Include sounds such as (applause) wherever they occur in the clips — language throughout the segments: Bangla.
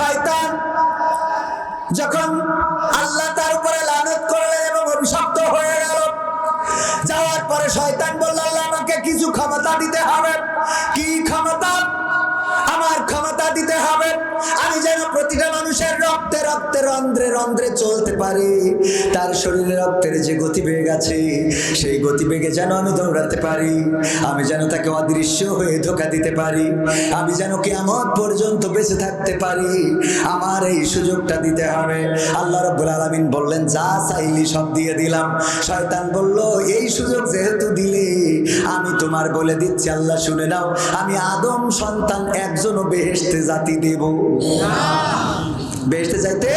শয়তান যখন আল্লাহ তার উপরে লানত করলেন এবং অভিশপ্ত হয়ে গেল, যাওয়ার পরে শয়তান বলল, আল্লাহ আমাকে কিছু ক্ষমতা দিতে হবে। মানুষের রক্তে রক্তে, রন্ধ্রে রন্ধ্রে চলতে পারি। তার শরীরে রক্তের যে গতিবেগ আছে, সেই গতিবেগে যেন আমি দৌড়াতে পারি। আমি যেন তাকে অদৃশ্য হয়ে ধোকা দিতে পারি। আমি যেন কেমন পর্যন্ত বেঁচে থাকতে পারি। আমার এই সুযোগটা দিতে হবে। আল্লাহ রব্বুল আলমিন বললেন, যা চাইলি সব দিয়ে দিলাম। শয়তান বলল, এই সুযোগ যেহেতু দিলে, আমি তোমার বলে দিচ্ছি, আল্লাহ শুনে নাও। আমি আদম সন্তান, একজনও বেহেশতে জাতি দেব। বেহেশতে যাইতে?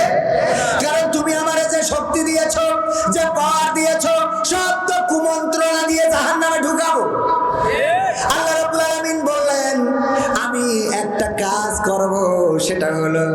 কারণ তুমি আমার যে শক্তি দিয়েছ যে পাওয়ার দিয়েছ সব তো কুমন্ত্রণা দিয়ে জাহান নামে ঢুকাবো আল্লাহ রাব্বুল আলামিন বললেন আমি একটা কাজ করব সেটা হলো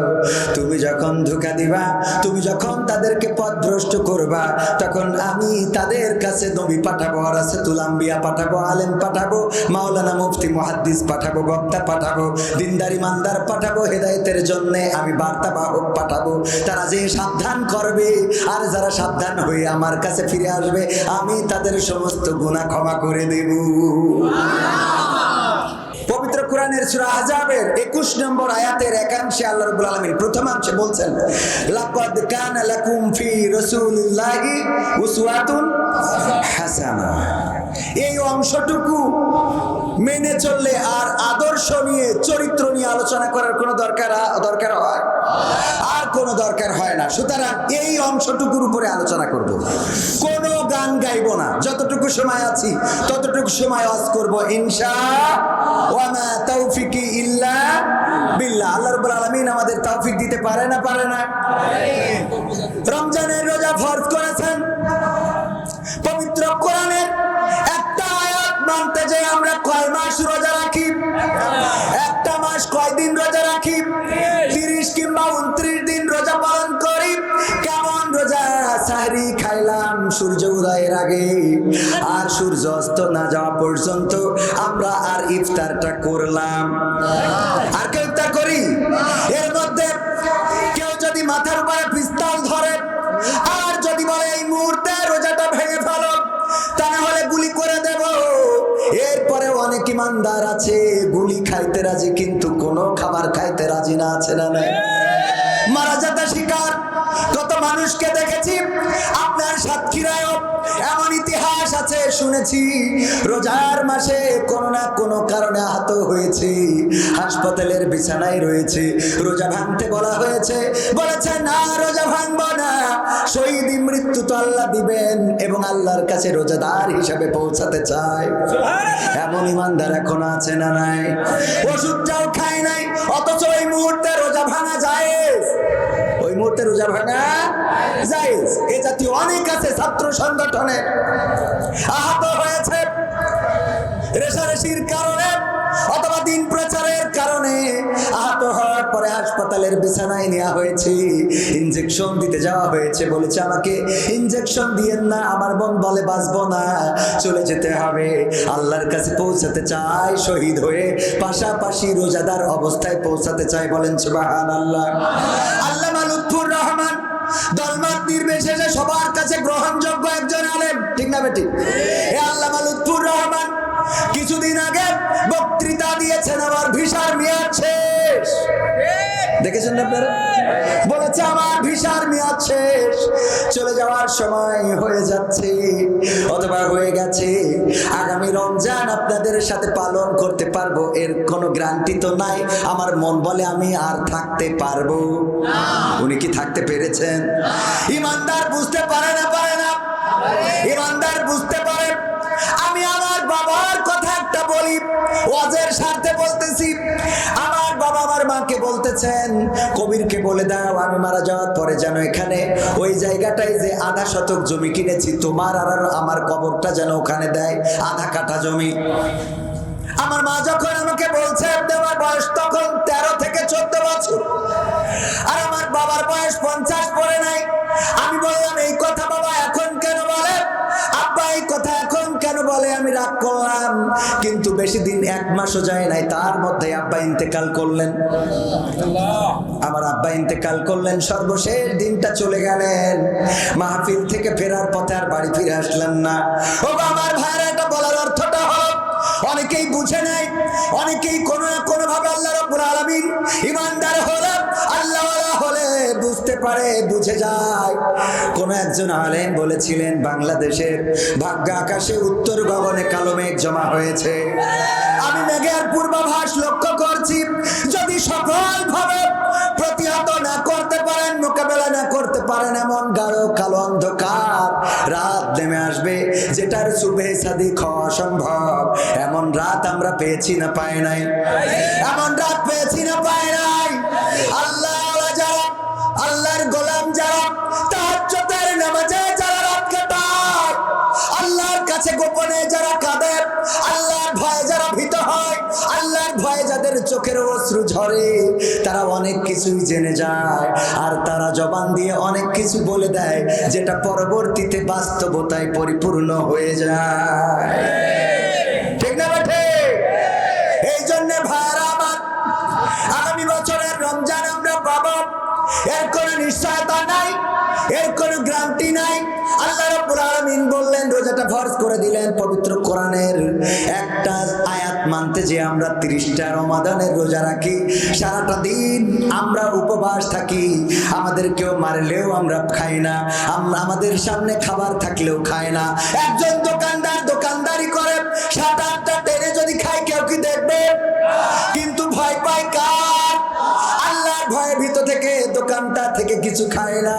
যখন ধোকা দিবা, তুমি যখন তাদেরকে পথভ্রষ্ট করবা, তখন আমি তাদের কাছে নবী পাঠাবো, রাসূলুল আম্বিয়া পাঠাবো, আলেম পাঠাবো, মাওলানা মুফতি মুহাদ্দিস পাঠাবো, বক্তা পাঠাবো, দিনদারি মানদার পাঠাবো, হেদায়েতের জন্য আমি বার্তা বাহক পাঠাবো। তারা যে সাবধান করবে আর যারা সাবধান হয়ে আমার কাছে ফিরে আসবে, আমি তাদের সমস্ত গুনাহ ক্ষমা করে দেব। কোরআনের 21 নম্বর আয়াতের একাংশে আল্লাহ আলামিন প্রথমাংশে বলছেন, লাকাদ কানা লাকুম ফি রাসূলিল্লাহি উসওয়াতুন হাসানা। এই অংশটুকু মেনে চললে আর আদর্শ নিয়ে, চরিত্র নিয়ে আলোচনা করার কোনো দরকার দরকার হয়। কোনো দরকার হয় না। সুতরাং এই অংশটুকুর উপরে আলোচনা করব। কোনো গান গাইবো না। যতটুকু সময় আছি, ততটুকু সময় ওয়াজ করব, ইনশা ওয়ামা তৌফিকি ইল্লা বিল্লাহ। আল্লাহ রাব্বুল আলামিন আমাদের তৌফিক দিতে পারে না পারে না? রমজানের রোজা ফরজ করেছেন। পবিত্র কোরআনের একটা আয়াত মানতে যে আমরা কয় মাস রোজা সূর্য উদয়ের আগে। আর সূর্য অস্ত না যাওয়া পর্যন্ত আমরা আর ইফতারটা করলাম। আর কেউ ইফতার করি? এর মধ্যে কেউ যদি মাথার উপরে পিস্তল ধরে, আর যদি বলে, এই মুহূর্তে রোজাটা ভেঙে ফেলো তা না হলে গুলি করে দেব। এরপরে অনেক ইমানদার আছে, গুলি খাইতে রাজি, কিন্তু কোনো খাবার খাইতে রাজি না আছে না মারা যাতা শিকার। কত মানুষকে দেখেছি এমন ইতিহাস আছে শুনেছি। রোজার মাসে কোনো না কোনো কারণে আহত হয়েছে। হাসপাতালের বিছানায় রয়েছে। রোজা ভাঙতে বলা হয়েছে। বলেছে না রোজা ভাঙবো না। শহীদ মৃত্যু তো আল্লাহ দিবেন এবং আল্লাহর কাছে রোজাদার হিসাবে পৌঁছাতে চায়। এমন ইমানদার এখন আছে না নাই? ওষুধটাও খায় নাই অথচ ওই মুহূর্তে রোজা ভাঙা যায় ওই মুহূর্তে রোজা ভাঙা যায় এ জাতীয় অনেক আছে ছাত্র সংগঠনে। আহত হয়েছে রেশারেশির কারণে অথবা দিন প্রচারের কারণে। আহত হওয়ার পরে হাসপাতালের বিছানায় নেওয়া হয়েছে। ইনজেকশন দিতে যাওয়া হয়েছে বলেছে আমাকে। ইনজেকশন দিয়েন না, আমার মন বলে বাঁচবো না। চলে যেতে হবে। আল্লাহর কাছে পৌঁছাতে চাই, শহীদ হয়ে পাশাপাশি রোজাদার অবস্থায় পৌঁছাতে চাই বলেন সুবাহান আল্লাহ দলমত নির্বিশেষে সবার কাছে গ্রহণযোগ্য একজন আলেম। ঠিক না বেটি? এ আল্লামা লুৎফুর রহমান কিছুদিন আগে বক্তৃতা দিয়েছেন আমার ভিসার মেয়াদ শেষ। দেখেছেন আপনারা? বলেছে আমার ভিসার মেয়াদ শেষ। চলে যাওয়ার সময় হয়ে যাচ্ছে, অথবা হয়ে গেছে। আগামী রমজান আপনাদের সাথে পালন করতে পারব, এর কোনো গ্যারান্টি তো নাই। আমার মন বলে আমি আর থাকতে পারব। উনি কি থাকতে পেরেছেন? ইমানদার বুঝতে পারে না পারে না? ইমানদার বুঝতে পারে। আমি আমার বাবার কথা একটা বলি আমার মাকে বলতেছেন, কবিরকে বলে দাও, আমি মারা যাওয়ার পরে যেন এখানে ওই জায়গাটায় যে আধা শতক জমি কিনেছি, তোমার আর আমার কবরটা যেন ওখানে দেয়, আধা কাঠা জমি। আমার মা যখন আমাকে বলছে আমার বয়স তখন তেরো থেকে চোদ্দ বছর। আর আমার বাবার বয়স পঞ্চাশ পরে নাই। আমি বললাম, এই কথা বাবা, এখন বলে, আমি রাগ করলাম। কিন্তু বেশি দিন এক মাসও যায় নাই, তার মধ্যে আব্বা ইন্তেকাল করলেন। আমার আব্বা ইন্তেকাল করলেন, সর্বশেষ দিনটা চলে গেলেন। মাহফিল থেকে ফেরার পথে আর বাড়ি ফিরে আসলেন না। ও আমার ভাইয়ের এটা বলার অর্থটা অনেকেই বুঝে নেয়, অনেকেই কোনো না কোনো ভাবে আল্লাহ রব্বুল আলামিন ইমানদার হলে আল্লাহ হলে বুঝতে পারে, বুঝে যায়। কোন একজন আলেম বলেছিলেন, বাংলাদেশের ভাগ্য আকাশে উত্তর গগনে কালো মেঘ জমা হয়েছে। আমি মেঘের পূর্বাভাস লক্ষ্য করছি, যদি সফলভাবে করতে পারেন, মোকাবেলা না করতে পারেন এমন গাঢ় কালো অন্ধকার। রাত নেমে আসবে, যেটার সুবে সাদি খাওয়া সম্ভব এমন রাত আমরা পেয়েছি না পাই নাই। এমন রাত পেয়েছি না পাই নাই। আল্লাহ আল্লাহর গোলাম যারা তাহাজ্জুদের নামাজে যারা রাত কাটায়, আল্লাহর কাছে গোপনে যারা কাঁদে, আল্লাহর ভয়ে যারা ভীত হয়, আল্লাহর ভয়ে যাদের চোখের অশ্রু ঝরে। অনেক কিছুই জেনে যায়। আর তারা জবান দিয়ে অনেক কিছু বলে দেয়, যেটা পরবর্তীতে বাস্তবতায় পরিপূর্ণ হয়ে যায়। ঠিক না বেঠে এই জন্য ভাইরা আমার আগামী বছরের রমজান আমরা পাবো। এর কোনো নিশ্চয়তা নাই, এর কোনো গ্রান্তি নাই। আল্লাহ রাব্বুল আলামিন বললেন, রোজাটা ফরজ করে দিলেন পবিত্র কোরআনের একটা মানতে যে আমরা তিরিশটা রমাদানের রোজা রাখি, সারাটা দিন আমরা উপবাস থাকি। আমাদের কেউ মারলেও আমরা খাই না আমরা আমাদের সামনে খাবার থাকলেও খায় না। একজন দোকানদার দোকানদারি করে, সাত আটটা টেনে যদি খায় কেউ কি দেখবে? কিন্তু ভয় পায় কার? আল্লাহর ভয়ের ভিতর থেকে দোকানটা থেকে কিছু খায় না।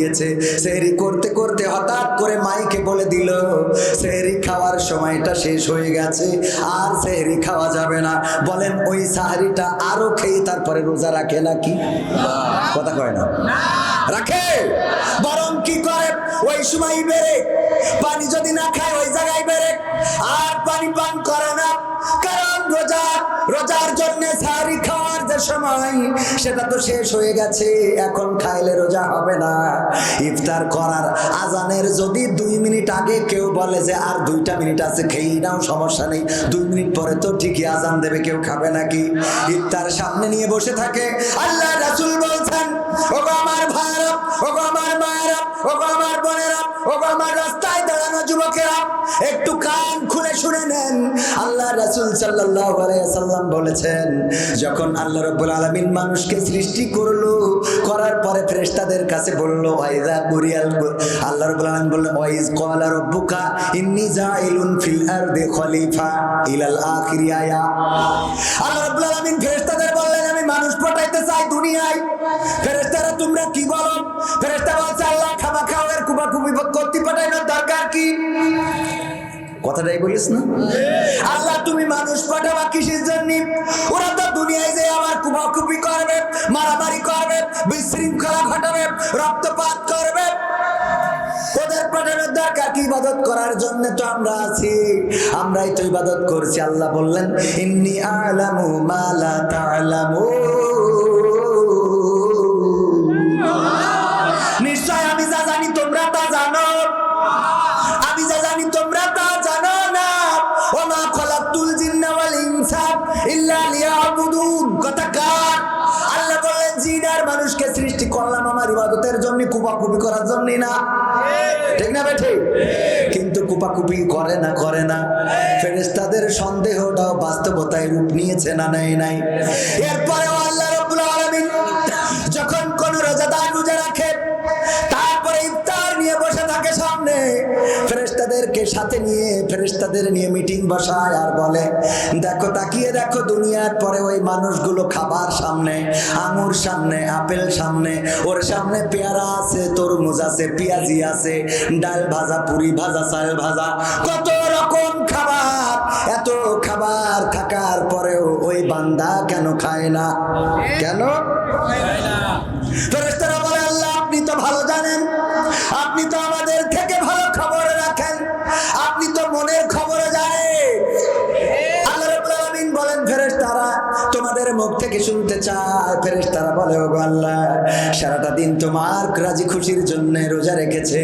গিয়েছে সেহরি করতে করতে হঠাৎ করে মাইকে বলে দিল, সেহরি খাওয়ার সময়টা শেষ হয়ে গেছে, আর সেহরি খাওয়া যাবে না। বলেন, ওই সাহারিটা আরও খেয়ে তারপরে রোজা রাখে নাকি? কথা কয় না। রাখে। বরং কি করে? ওই সময় বেড়ে, পানি যদি না খায় ওই জায়গায় বেড়ে, আর পানি পান করে না। কারণ রোজা, রোজার জন্য সারি সময় সেটা তো শেষ হয়ে গেছে, এখন খাইলে রোজা হবে না। ইফতার করার আজানের যদি দুই মিনিট আগে কেউ বলে যে, আর দুইটা মিনিট আছে খেয়ে নাও, সমস্যা নেই। দুই মিনিট পরে তো ঠিকই আজান দেবে, কেউ খাবে নাকি? ইফতার সামনে নিয়ে বসে থাকে। আল্লাহ রাসূল বলছেন, ওগো আমার ভাইরা ওগো আমার মায়েরা, ওগো আমার বোনেরা, ওগো আমার রাস্তায় দাঁড়ানো যুবকেরা, একটু কান খুলে শুনে নেন। আল্লাহ রাসূল সাল্লাম বলেছেন, যখন আল্লাহ রাব্বুল আলামিন মানুষকে সৃষ্টি করল। করার পরে ফেরেশতাদের কাছে বলল ওয়াইদা বুরিয়াল আল্লাহ রাব্বুল আলামিন বললেন, ওয়াইজ ক্বালা রাব্বুকা ইন্নী জাইলুন ফিল আরদি খলিফা ইলাল আখির আল্লাহ রাব্বুল আলামিন বললেন, আমি মানুষ পাঠাইতে চাই দুনিয়ায়। ফেরেশতারা, তোমরা কি বলো? ফেরেশতা বলছে, আল্লাহ খাবা খাওয়ার কুবা কুবি করতে পাঠানোর দরকার কি? কথাটাই বলিস না? আল্লাহ, তুমি মানুষ পাঠাবা কিসের জন্য? ওরা তো দুনিয়ায় যে আমার কুবাকুপি করবে, মারামারি করবে, বিশৃঙ্খলা ঘটাবে, রক্তপাত করবে। ওদের পাঠানোর দরকার কি ইবাদত করার জন্য? তো আমরা আছি। আমরাই তো ইবাদত করছি। আল্লাহ বললেন, ইন্নি আলামু মালা তালামু কুপাকুপি না। ঠিক না বেঠি? কিন্তু কুপাকুপি করে না করে না। ফেরেস্তাদের সন্দেহটাও বাস্তবতায় রূপ নিয়েছে না, নেয় নাই। এরপরেও আল্লাহ নিয়ে ফেরেশতাদের নিয়ে মিটিং বসায় আর বলে দেখো তাকিয়ে দেখো দুনিয়ার পরে ওই মানুষগুলো খাবার সামনে আঙুর সামনে আপেল সামনে ওর সামনে পেয়ারা আছে তরমুজ আছে পেঁয়াজি আছে ডাল ভাজা পুরি ভাজা চাল ভাজা কত রকম খাবার এত খাবার থাকার পরেও ওই বান্দা কেন খায় না? কেন? ফেরেশতারা বলে আল্লাহ আপনি তো ভালো জানেন থেকে শুনতে চায়। ফেরেস তারা বলে ও গো আল্লাহ, সারাটা দিন তোমার রাজি খুশির জন্য রোজা রেখেছে।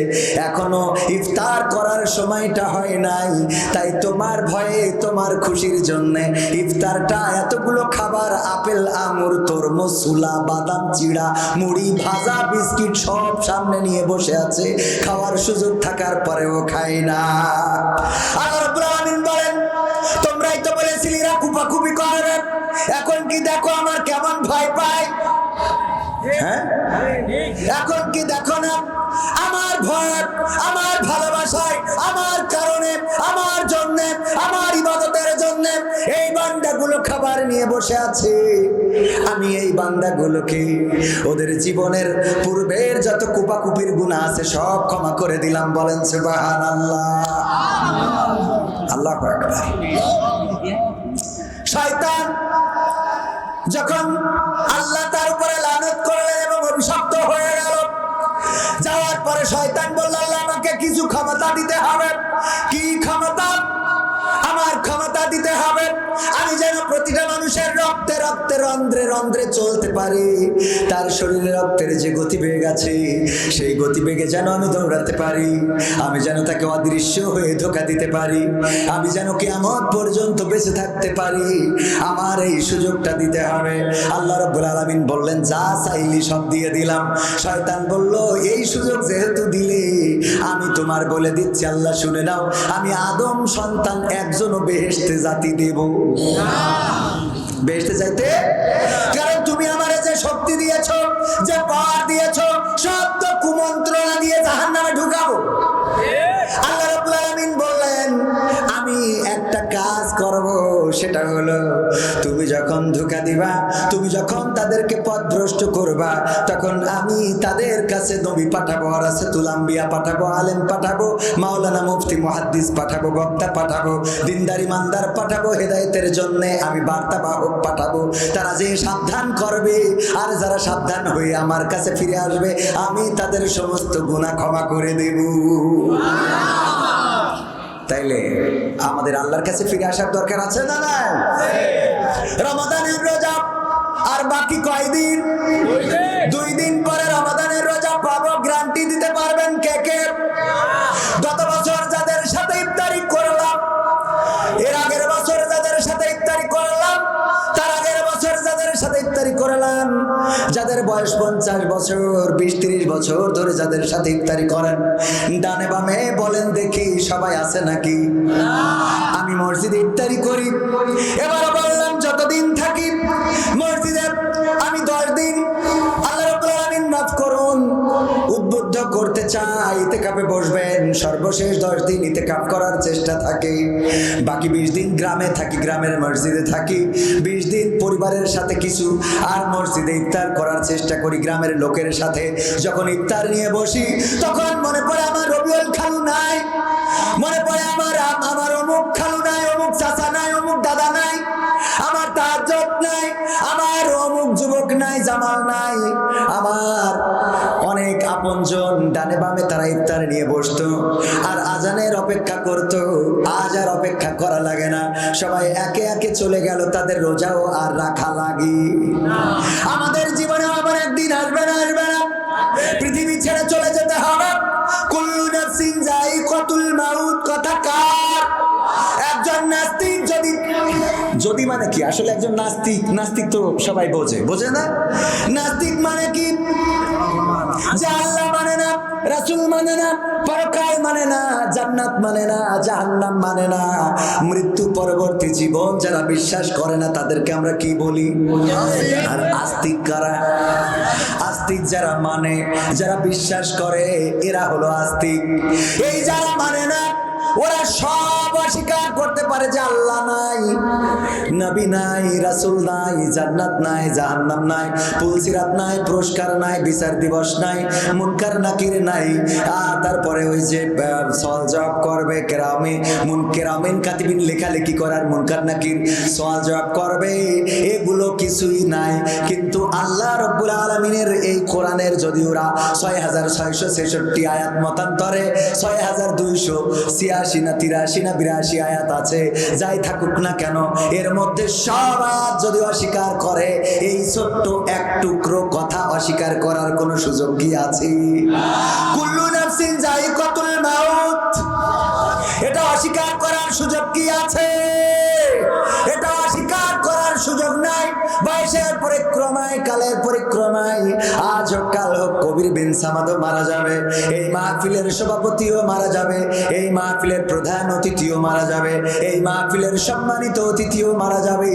এখনও ইফতার করার সময়টা হয় নাই। তাই তোমার ভয়ে, তোমার খুশির জন্যে ইফতারটা এতগুলো খাবার, আপেল, আঙুর, তরমুজ, সুলা, বাদাম, চিড়া, মুড়ি, ভাজা, বিস্কিট সব সামনে নিয়ে বসে আছে। খাওয়ার সুযোগ থাকার পরেও খায় না। রাব্বুল বলেন তো কুপাকুপি করবে এখন কি দেখো আমার কেমন ভয় পায়? হ্যাঁ? এখন কি দেখো না? আমার ভয়, আমার ভালোবাসায়, আমার কারণে, আমার জন্য, আমার ইবাদতের জন্য এই বান্দাগুলো খাবার নিয়ে বসে আছে। আমি এই বান্দাগুলোকে ওদের জীবনের পূর্বের যত কুপাকুপির গুণা আছে সব ক্ষমা করে দিলাম, বলেন সুবাহান আল্লাহ আল্লাহ শয়তান যখন আল্লাহ তার উপরে লানত করলেন এবং অভিশপ্ত হয়ে গেল, যাওয়ার পরে শয়তান বলল, আল্লাহ আমাকে কিছু ক্ষমতা দিতে হবে। রক্তে রক্তে, রন্ধ্রে রন্ধ্রে চলতে পারি। তার শরীরে রক্তের যে গতিবেগ আছে, সেই গতিবেগে যেন আমি দৌড়াতে পারি। আমি যেন তাকে অদৃশ্য হয়ে ধোকা দিতে পারি। আমি যেন কেমন পর্যন্ত বেঁচে থাকতে পারি। আমার এই সুযোগটা দিতে হবে। আল্লাহ রব্বুল আলামিন বললেন, যা চাইলি সব দিয়ে দিলাম। শয়তান বলল, এই সুযোগ যেহেতু দিলে, আমি তোমার বলে দিচ্ছি, আল্লাহ শুনে নাও। আমি আদম সন্তান, একজনও বেহেশতে জাতি দেব। বেহেশতে যাইতে? কারণ তুমি আমার যে শক্তি দিয়েছ যে পাওয়ার দিয়েছ সব তো কুমন্ত্রণা দিয়ে জাহান নামে ঢুকাবো আল্লাহ রবুল আলমিন বললেন আমি একটা কাজ করব। সেটা হলো, তুমি যখন ধোকা দিবা, তুমি যখন তাদেরকে পথভ্রষ্ট করবা, তখন আমি তাদের কাছে নবী পাঠাবো, রাসূলুল আম্বিয়া পাঠাবো, আলেম পাঠাবো, মাওলানা মুফতি মহাদ্দিস পাঠাবো, বক্তা পাঠাবো, দিনদারি মানদার পাঠাবো, হেদায়েতের জন্য আমি বার্তা বাহক পাঠাবো। তারা যে সাবধান করবে, আর যারা সাবধান হয়ে আমার কাছে ফিরে আসবে, আমি তাদের সমস্ত গুনাহ ক্ষমা করে দেব। তাইলে আমাদের আল্লাহর কাছে ফিরে আসার দরকার আছে না নাই? রমাদানের রোজা আর বাকি কয়দিন? দুই দিন। পরে রমাদানের রোজা পাবো গ্যারান্টি করলাম যাদের বয়স পঞ্চাশ বছর, বিশ ত্রিশ বছর ধরে যাদের সাথে ইফতারি করেন, ডানে বামে বলেন, দেখি সবাই আছে নাকি? আমি মসজিদে ইফতারি করি। এবার বললাম, যতদিন থাকি উদ্বুদ্ধ ইতে কাপে বসবেন। সর্বশেষ দশ দিন ইতে কাপ করার চেষ্টা থাকে। বাকি বিশ দিন গ্রামে থাকি, গ্রামের মসজিদে থাকি। বিশ দিন পরিবারের সাথে কিছু আর মসজিদে ইফতার করার চেষ্টা করি, গ্রামের লোকের সাথে। যখন ইফতার নিয়ে বসি, তখন মনে পড়ে আমার রবিউল খালু নাই। মনে পড়ে আমার আমার অমুক খালু নাই, অমুক চাচা নাই, অমুক দাদা নাই। আমার তাহাজ্জত নাই, আমার অমুক যুবক নাই, জামাল নাই। আমার অনেক আপনজন ডানে বামে তারা ইফতার নিয়ে বসতো। আর আজানের অপেক্ষা করত। আজ আর অপেক্ষা করা লাগে না। সবাই একে একে চলে গেল তাদের রোজাও আর রাখা লাগে। আমাদের জীবনে আবার একদিন আসবে না আসবে না। পৃথিবী ছেড়ে চলে যেতে হবে। কুল্লু যাই, কতুল মাউত, কথা কার? একজন নাস্তিক যদি যদি মানে কি? আসলে একজন নাস্তিক নাস্তিক তো সবাই বোঝে। বোঝে না? নাস্তিক মানে কি? মানে মানে মানে মৃত্যু পরবর্তী জীবন যারা বিশ্বাস করে না, তাদেরকে আমরা কি বলি? আর আস্তিক কারা? আস্তিক যারা মানে যারা বিশ্বাস করে, এরা হলো আস্তিক। এই যারা মানে না, ওরা সব অস্বীকার করতে পারে যে আল্লাহ নাই। নাই, রাসূল নাই, জান্নাত নাই, জাহান্নাম নাই, পুলসিরাত নাই, পুরস্কার নাই, বিচার দিবস নাই, মুনকার নাকির নাই। আর তারপরে ওই যে সওয়াল জবাব করবে কেরামে মুন কেরামিন কাতিবিন লেখালেখি করার মুনকার নাকির সওয়াল জবাব করবে, এগুলো কিছুই নাই। কিন্তু আল্লাহ রব্বুল আলমিনের এই কোরআনের যদি ওরা ছয় হাজার ছয়শো ছেষট্টি আয়াত মতান্তরে ছয় হাজার দুইশো ছিয়াশি না তিরাশি না বিরাশি আয়াত আছে, যাই থাকুক না কেন, এর সব আয়াত যদি অস্বীকার করে, এই ছোট্ট এক টুকরো কথা অস্বীকার করার কোনো সুযোগ কি আছে? কুল্লু মাউত, এটা অস্বীকার করার সুযোগ কি আছে? এটা অস্বীকার করার সুযোগ নাই। বয়সের পরিক্রমায়, কালের পরিক্রমায় আজ কবির বিন সামাদও মারা যাবে। এই মাহফিলের সভাপতিও মারা যাবে। এই মাহফিলের প্রধান অতিথিও মারা যাবে। এই মাহফিলের সম্মানিত অতিথিও মারা যাবে।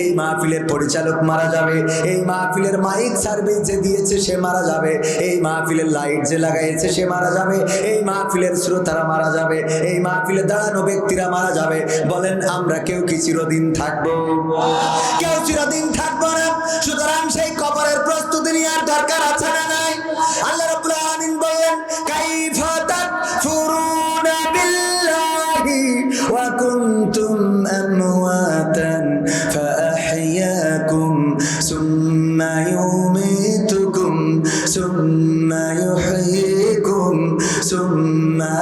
এই মাহফিলের পরিচালক মারা যাবে। এই মাহফিলের মাইক সার্ভিস যে দিয়েছে সে মারা যাবে। এই মাহফিলের লাইট যে লাগাইছে সে মারা যাবে। এই মাহফিলের শ্রোতারা মারা যাবে। এই মাহফিলে দাঁড়ানো ব্যক্তিরা মারা যাবে। বলেন, আমরা কেউ কি চিরদিন থাকব? কেউ চিরদিন থাকব না। সুতরাং সেই কবরের প্রস্তুতি নেওয়ার দরকার আছে না নাই? আল্লাহ রাব্বুল আলামিন বলেন কাইফা তাকফুরুনা বিল্লাহি ওয়া কুনতুম আমওয়াতান ফাআহইয়াকুম সুম্মা ইউমিতুকুম সুম্মা ইউহইয়িকুম সুম্মা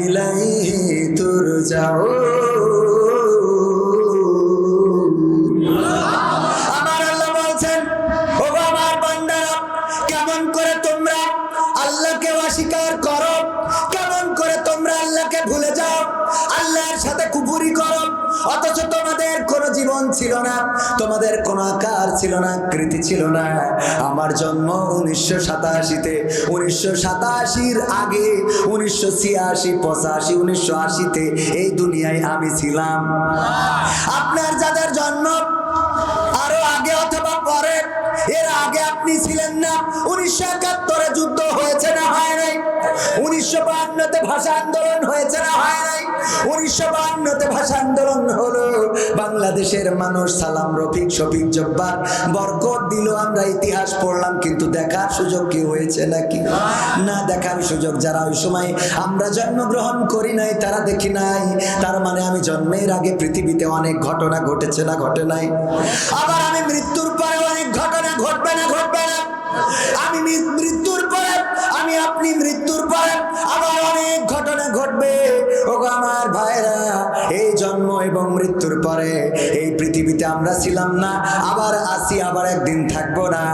ইলাইহি তুরজাউন। অথচ তোমাদের কোনো জীবন ছিল না তোমাদের কোনো আকার ছিল না কৃতি ছিল না। আমার জন্ম উনিশশো সাতাশিতে উনিশশো সাতাশির আগে উনিশশো ছিয়াশি পঁচাশি উনিশশো আশিতে এই দুনিয়ায় আমি ছিলাম। আপনার যাদের জন্ম আরও আগে অথবা পরে এর আগে আপনি ছিলেন না। উনিশশো একাত্তরে যুদ্ধ হয়েছে না, হয় নাই। উনিশশো বাহান্নতে ভাষা আন্দোলন হয়েছে না, হয় নাই। উনিশশো বাহান্নতে ভাষা আন্দোলন হলো বাংলাদেশের মানুষ সালাম, রফিক, শফিক, জব্বার। বরকত দিল, আমরা ইতিহাস পড়লাম, কিন্তু দেখার সুযোগ কি হয়েছে নাকি? না, দেখার সুযোগ যারা ওই সময় আমরা জন্মগ্রহণ করি নাই, তারা দেখি নাই। তার মানে আমি জন্মের আগে পৃথিবীতে অনেক ঘটনা ঘটেছে না, ঘটে নাই। আবার আমি মৃত্যুর ঘটবে না ঘটবে না। আমি মৃত্যুর পরে, আমি আপনি মৃত্যুর পরে আবার অনেক ঘটনা ঘটবে। ও আমার ভাইরা এই জন্ম এবং মৃত্যুর পরে এই পৃথিবীতে আমরা ছিলাম না, আবার আসি, আবার একদিন থাকব না।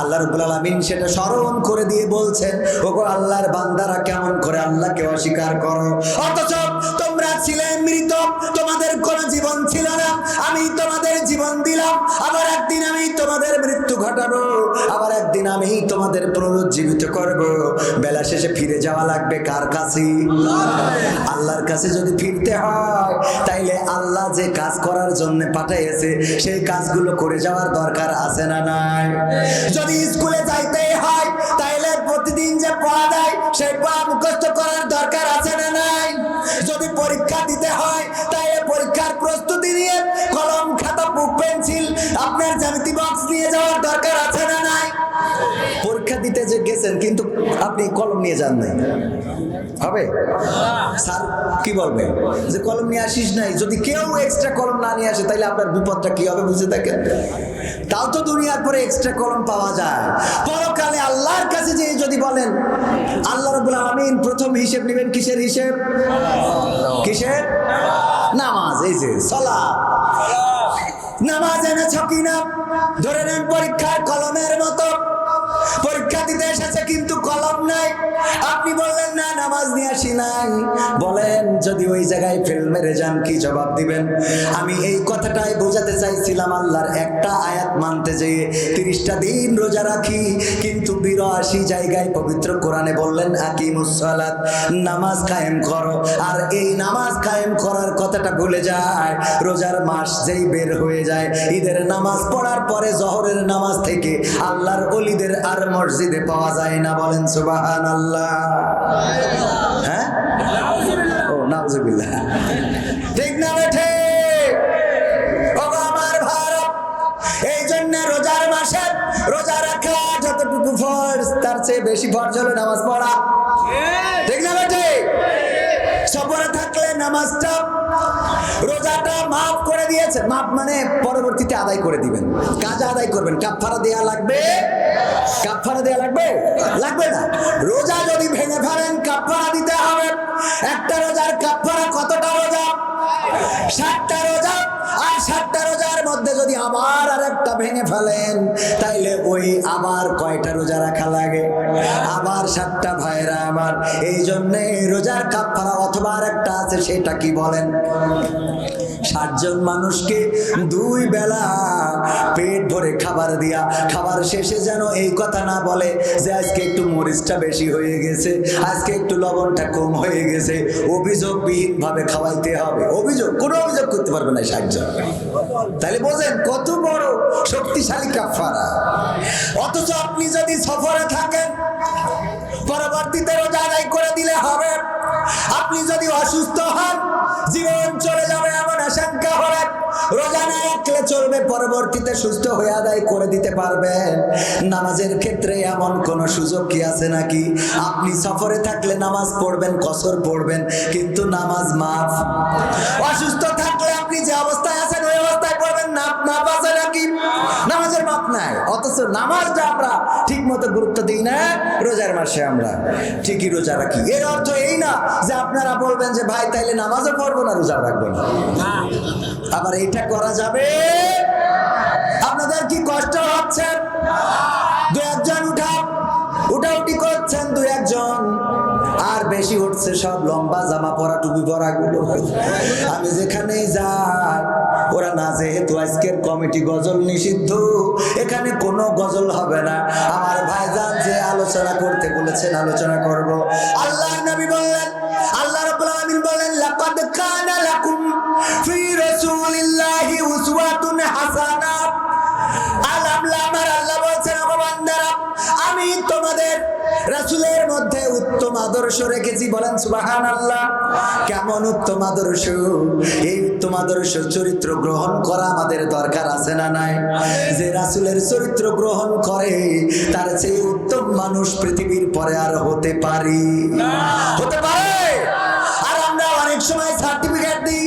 আল্লাহ রব্বুল আলামিন সেটা স্মরণ করে দিয়ে বলছেন ও গো আল্লাহর বান্দারা কেমন করে আল্লাহকে অস্বীকার করো? অথচ তোমরা ছিলে মৃত, তোমাদের কোনো জীবন ছিল না। আমি তোমাদের জীবন দিলাম, আবার তোমাদের মৃত্যু ঘটাবো। আবার একদিন আমি তোমাদের পুনরুজ্জীবিত করব। বেলা শেষে ফিরে যাওয়া লাগবে কার কাছে? আল্লাহর কাছে যদি ফিরতে হয়, তাইলে আল্লাহ যে কাজ করার জন্য পাঠাইছে সেই কাজগুলো করে যাওয়ার দরকার আছে না নাই? যদি স্কুলে যাইতে হয়, তাইলে প্রতিদিন যে পড়া দেয়, সেই পড়া মুখস্থ করার দরকার আছে না নাই? যদি পরীক্ষা দিতে হয়, তাইলে পরীক্ষার প্রস্তুতি নিয়ে কলম খাতা পেন্সিল, আপনার জ্যামিতি বক্স নিয়ে যাওয়ার দরকার আছে না নাই? পরীক্ষা দিতে যে গেছেন, কিন্তু আপনি কলম নিয়ে যান নাই। হবে? স্যার, কি বলবে? যে কলম নিয়ে আসিস নাই, যদি কেউ এক্সট্রা কলম না নিয়ে আসে তাহলে আপনার বিপদটা কি হবে বুঝে থাকেন? তাও তো দুনিয়ার পরে এক্সট্রা কলম পাওয়া যায়। পরকালে আল্লাহর কাছে যে যদি বলেন, আল্লাহ রবুল আমিন প্রথম হিসেব নেবেন কিসের হিসেব? কিসের? নামাজ, এই যে সলা নামাজ এনেছ কিনা ধরে নেন পরীক্ষার কলমের মতো। পরীক্ষা দিতে নিয়ে আসি নাই। বলেন, যদি ওই জায়গায় ফেল মেরে যান, কি জবাব দিবেন? আমি এই কথাটাই বোঝাতে চাইছিলাম আল্লাহর একটা আয়াত মানতে তিরিশটা দিন রোজা রাখি, কিন্তু বিরাশি জায়গায় পবিত্র কোরআনে বললেন নামাজ কায়েম করো। আর এই নামাজ কায়েম করার কথাটা ভুলে যায়। রোজার মাস যেই বের হয়ে যায়, ঈদের নামাজ পড়ার পরে জহরের নামাজ থেকে আল্লাহর অলিদের আর মসজিদে পাওয়া যায় না। বলেন সুবাহান আল্লাহ ও নাউজুবিল্লাহ। ঠিক না বেঠে ও আমার ভারত এই জন্য রোজার মাসে রোজা রাখা যতটুকু ফরজ তার চেয়ে বেশি ফরজ হলো নামাজ পড়া। ঠিক। না বেঠে সফরে থাকলে নামাজটা মাফ করে দিয়েছেন মাফ মানে পরবর্তীতে আদায় করে দিবেন। কাজ আদায় করবেন। কাফারা দেয়া লাগবে? কাফারা দেয়া লাগবে? লাগবে না। রোজা যদি ভেঙে ফেলেন কাফারা দিতে হবে। একটা রোজার কাফারা কতটা রোজা? সাতটা রোজা। আর সাতটা রোজার মধ্যে যদি আবার আর একটা ভেঙে ফেলেন, তাইলে ওই আবার কয়টা রোজা রাখা লাগে? আবার সাতটা ভাইরা আমার। এই জন্যে রোজার কাপড়া অথবা আর একটা আছে, সেটা কি বলেন? ষাটজন মানুষকে দুই বেলা পেট ভরে খাবার দিয়া, খাবার শেষে যেন এই কথা না বলে যে আজকে একটু মরিচটা বেশি হয়ে গেছে, আজকে একটু লবণটা কম হয়ে গেছে অভিযোগবিহীন ভাবে খাওয়াইতে হবে। অভিযোগ? কোনো অভিযোগ করতে পারবে না ষাটজন তাহলে বোঝেন কত বড় শক্তিশালী কাফারা। অথচ আপনি যদি সফরে থাকেন, পরবর্তীতে রোজা আদায় করে দিলে হবে। আপনি যদি অসুস্থ হন, জীবন চলে যাবে এমন আশঙ্কা হলে রোজা না রাখলে চলবে, পরবর্তীতে সুস্থ হয়ে আদায় করে দিতে পারবেন। নামাজের ক্ষেত্রে এমন কোন সুযোগ কি আছে নাকি? আপনি সফরে থাকলে নামাজ পড়বেন, কসর পড়বেন, কিন্তু নামাজ মাফ। অসুস্থ থাকলে আপনি যে অবস্থায় আপনারা বলবেন যে, ভাই, তাইলে নামাজও পড়ব না রোজা রাখব না? আবার এটা করা যাবে? আপনাদের কি কষ্ট হচ্ছে? দু একজন উঠা, উঠাউটি করছেন দু একজন। আর বেশি উঠছে সব লম্বা জামা পরা টুপি পরা গুলো আমি যেখানেই যাই ওরা না, যেহেতু আজকের কমিটি গজল নিষিদ্ধ, এখানে কোনো গজল হবে না। আমার ভাইজান যে আলোচনা করতে বলেছেন, আলোচনা করব। আল্লাহ নবী বললেন, আল্লাহ রাব্বুল আলামিন বলেন লাকাদ কানা লাকুম ফি রাসূলিল্লাহি উসওয়াতুন হাসানা। আলাম আমার আল্লাহ বলছেন ও বান্দারা, আমি তোমাদের রাসূলের মধ্যে উত্তম আদর্শ রেখেছি বলেন সুবাহান আল্লাহ কেমন উত্তম আদর্শ? এই উত্তম আদর্শ চরিত্র গ্রহণ করা আমাদের দরকার আছে না নাই? যে রাসূলের চরিত্র গ্রহণ করে তার সেই উত্তম মানুষ পৃথিবীর পরে আর হতে পারি। হতে পারে? আর আমরা অনেক সময় সার্টিফিকেট দিই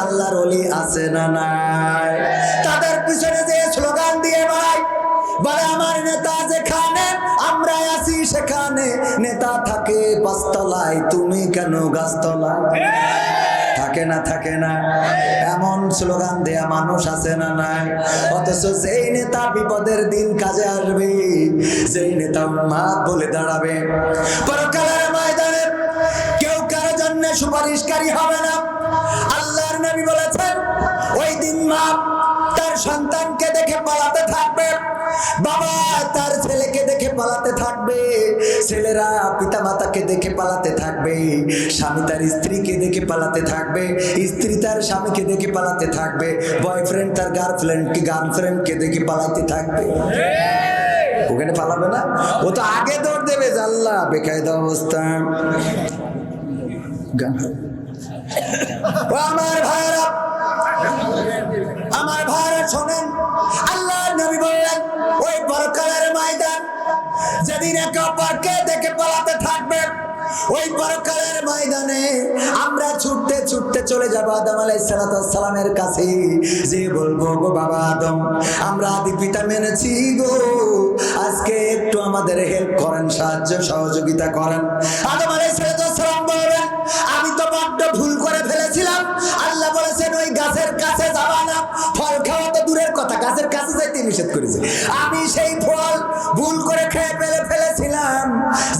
আল্লাহর অলি আছে না নাই? তাদের পিছনে যে স্লোগান দিয়ে ভাই, বলে, আমার নেতা যেখানে আমরা আছি সেখানে। নেতা থাকে পাঁচতলায়, তুমি কেন গাছতলায়? থাকে না থাকে না। এমন স্লোগান দেয়া মানুষ আছে না নাই? অথচ যেই নেতা বিপদের দিন কাজে আসবে, যেই নেতা মা বলে দাঁড়াবে। পরকালের ময়দানে কেউ কারও জন্য সুপারিশকারী হবে না। মা তার সন্তানকে দেখে পালাতে থাকবে, বাবা তার ছেলেকে দেখে পালাতে থাকবে, ছেলেরা পিতা মাতাকে দেখে পালাতে থাকবে, স্বামী তার স্ত্রীকে দেখে পালাতে থাকবে, স্ত্রী তার স্বামীকে দেখে পালাতে থাকবে বয়ফ্রেন্ড তার গার্লফ্রেন্ডকে গার্লফ্রেন্ডকে দেখে পালাতে থাকবে। ওখানে পালাবে না? ও তো আগে দৌড় দেবে, জাল্লা, বেকায়দা অবস্থা। আমার ভাইরা শোনেন আল্লাহ নবী বললেন, ওই ময়দান যেদিন একে অপরকে দেখে পালাতে থাকবে, ওই পরকালের ময়দানে আমরা ছুটতে ছুটতে চলে আদম কাছে। যে বলব, গো বাবা আদম, আমরা আদি পিতা মেনেছি গো। আজকে একটু আমাদের হেল্প করেন, সাহায্য, সহযোগিতা করেন। আদম আলাইসালাম কাছে নিষেধ করেছে। আমি সেই ফল ভুল করে খেয়ে ফেলে ফেলেছিলাম।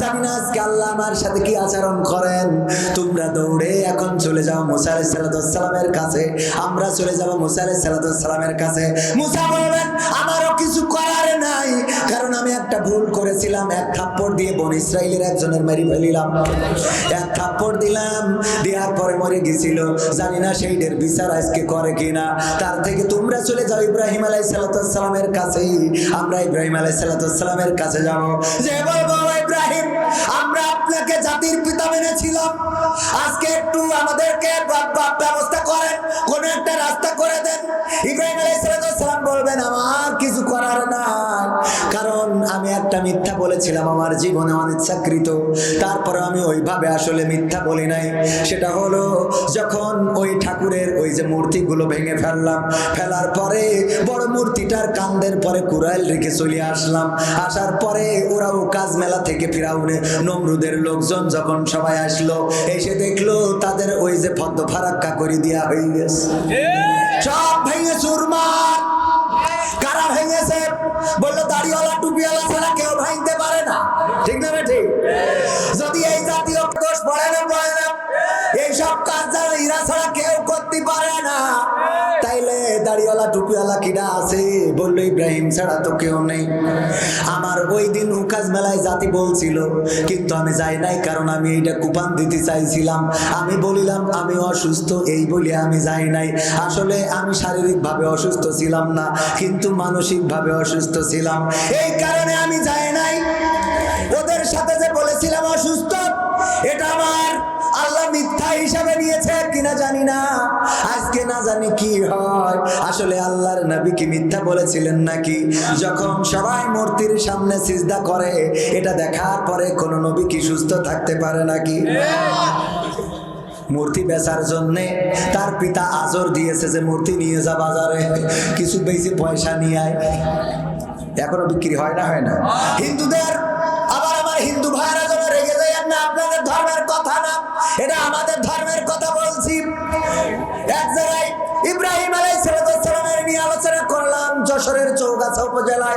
জানি না আজকে আল্লাহ আমার সাথে কি আচরণ করেন। তোমরা দৌড়ে এখন চলে যাও মুসা আলাইহিস সালামের কাছে। আমরা চলে যাব মুসা আলাইহিস সালামের কাছে। মুসা বলবেন আমারও কিছু করার নাই। কারণ আমি একটা ভুল করেছিলাম, এক থাপ্পড় দিয়ে বন ইসরায়েলের একজনের মেরে ফেলিলাম। এক থাপ্পড় দিলাম, দেওয়ার পরে মরে গেছিল। জানি না সেইটার বিচার আজকে করে কিনা। তার থেকে তোমরা চলে যাও ইব্রাহিম আলাই সালামের কাছে আমরা ইব্রাহিম আলাই সালামের কাছে যাব। যে বলব ইব্রাহিম, আমরা আপনাকে জাতির পিতা মেনেছিলাম। আজকে একটু আমাদেরকে ব্যবস্থা করেন, কোন একটা রাস্তা করে দেন। ইব্রাহিম আলাই সালাম বলবেন, আমার কিছু করার নাই। কারণ আমি একটা মিথ্যা বলেছিলাম আমার জীবনে অনিচ্ছাকৃত। তারপরে আমি ওইভাবে আসলে মিথ্যা বলি নাই। সেটা হলো যখন ওই ঠাকুরের ওই যে মূর্তিগুলো ভেঙে ফেললাম ফেলার পরে বড় মূর্তিটার কান্দের পরে কুরাইল রেখে চলে আসলাম। আসার পরে ওরাও কাজ মেলা থেকে ফিরাউনে নমরুদের লোকজন যখন সবাই আসলো এসে দেখল তাদের ওই যে ফদ্দ ফারাক্কা করে দেওয়া হয়ে গেছে। সব ভেঙে ভেঙেছে বলল দাড়িওয়ালা টুপিওয়ালা ছাড়া কেউ ভাঙতে পারে না। ঠিক না দাড়িওয়ালা টুপিওয়ালা কিনা আছে? বলল, ইব্রাহিম, ছাড়া তো কেউ নেই। আমার ওই দিন উকাজ মেলায় জাতি বলছিল, কিন্তু আমি যাই নাই, কারণ আমি এইটা কুপান দিতে চাইছিলাম। আমি বলিলাম, আমি অসুস্থ, এই বলে আমি যাই নাই। আসলে আমি শারীরিকভাবে অসুস্থ ছিলাম না, কিন্তু মানসিকভাবে অসুস্থ ছিলাম। এই কারণে আমি যাই নাই। ওদের সাথে যে বলেছিলাম অসুস্থ, এটা আমার মিথ্যা হিসাবে নিয়েছে কিনা জানি না। আজকে না জানি কি হয়। আসলে আল্লাহর নবী কি মিথ্যা বলেছিলেন নাকি? যখন সবাই মূর্তির সামনে সিজদা করে, এটা দেখার পরে কোন নবী কি সুস্থ থাকতে পারে নাকি? মূর্তি বেচার জন্য তার পিতা আজর দিয়েছে যে, মূর্তি নিয়ে যা বাজারে, কিছু বেশি পয়সা নিয়ে আয়। এখনও বিক্রি হয় না হয় না। হিন্দুদের, আবার আমার হিন্দু ভাইরা আপনাদের ধর্মের কথা না এটা আমাদের ধর্মের কথা যশোরের চৌগাছা উপজেলায়।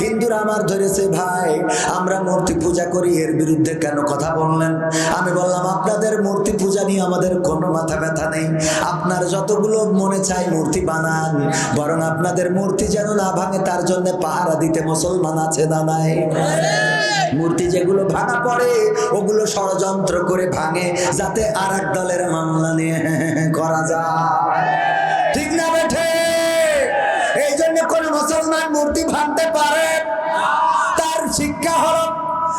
হিন্দুরা আমার ধরেছে, ভাই, আমরা মূর্তি পূজা করি, এর বিরুদ্ধে কেন কথা বললেন? আমি বললাম, আপনাদের মূর্তি পূজা নিয়ে আমাদের কোনো মাথা ব্যথা নেই। আপনার যতগুলো মনে চাই মূর্তি বানান, বরং আপনাদের মূর্তি যেন না ভাঙে, তার জন্য পাহারা দিতে মুসলমান আছে না নাই? মূর্তি যেগুলো ভাঙা পড়ে, ওগুলো ষড়যন্ত্র করে ভাঙে, যাতে আর দলের মামলা নিয়ে (laughs) মূর্তি ভাঙতে পারে।